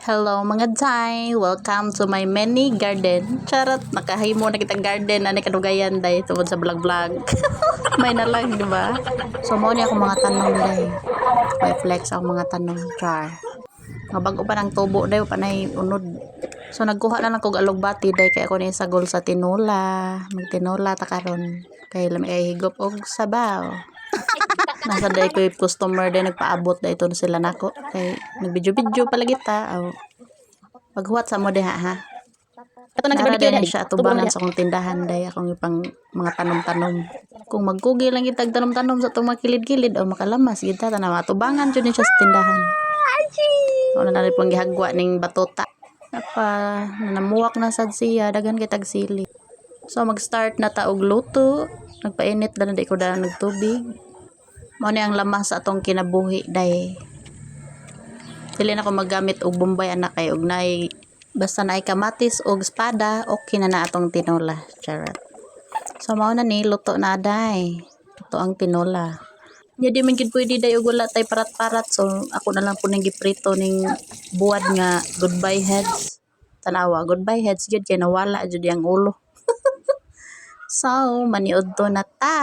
Hello mga Day! Welcome to my mini garden. Charot, nakahimo na kitang garden ani kadugayan day tungod sa vlog-vlog. May na lang, di ba? So mo ni ako mga tanong day. May flex ako mga tanong. Char. Nga bago pa ng tubo day pa nay unod. So nagkuha na lang kog alugbati day kay ako ni sagol sa tinula. Magtinula ta karon. Kay lami ay higop og sabaw. Nasa day ko yung customer din nagpaabot na ito na sila nako. Kay nagbidyo-bidyo pala kita. Aw. Paghuwat sa mo diha ha. Kato Nara gibidyo na siya Tubo tubangan na sa akong tindahan day akong ipang mga tanom-tanom. Kung magkugi lang itag tanom-tanom sa itong mga kilid-kilid o makalamas kita tanaw tubangan jud siya sa tindahan. Ano na rin pang gihagwa ning batuta. Napa, nanamuwak na sad siya, dagan kitag sili. So mag-start na ta og luto. Nagpainit na di ko da nagtubig. Mao ni ang lamas sa atong kinabuhi day. Dili na ko magamit og bombay anak kay og nay basta naay kamatis og espada okay na na atong tinola. Charot. So mao na ni luto na day. Ito ang tinola. Nya di man gid pwede day og wala tay parat-parat so ako na lang po ning giprito ning buwad nga goodbye heads. Tanawa goodbye heads gyud kay nawala jud yang ulo. so maniud to na ta.